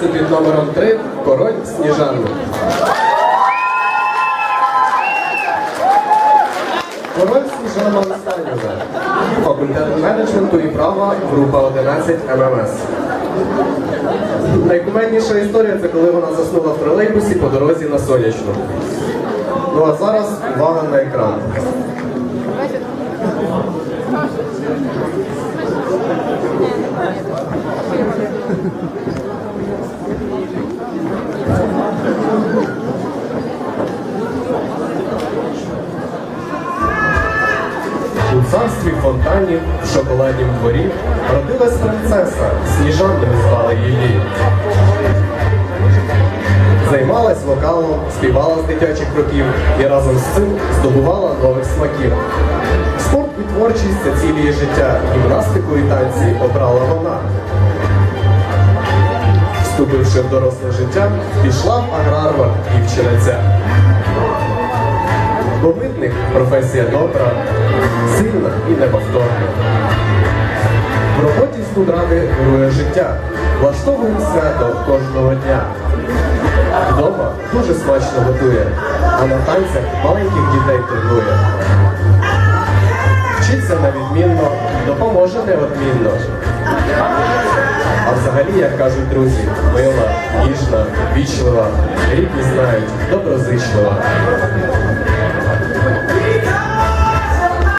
Це під номером 3 король Сніжанна. Король Сніжана Останіна. Факультет менеджменту і права, група 11 ММС. Найкумедніша історія це коли вона заснула в тролейбусі по дорозі на сонячну. Ну а зараз увага на екран. У царстві фонтанів в шоколаднім дворі родилась принцеса, сніжанною звали її. Займалась вокалом, співала з дитячих років і разом з цим здобувала нових смаків. Спорт і творчість це цілі життя, гімнастику і танці обрала вона. Вступивши в доросле життя, пішла в аграрвард дівчиниця. Бо митник професія добра, сильна і неповторна. В роботі з нудрами герує життя, влаштовує свято кожного дня. Вдома дуже смачно готує, а на танцях маленьких дітей тренує. Вчиться на відмінно, допоможе неодмінно. А взагалі, як кажуть друзі, мила, ніжна, вічлива, рідні знають, доброзичлива.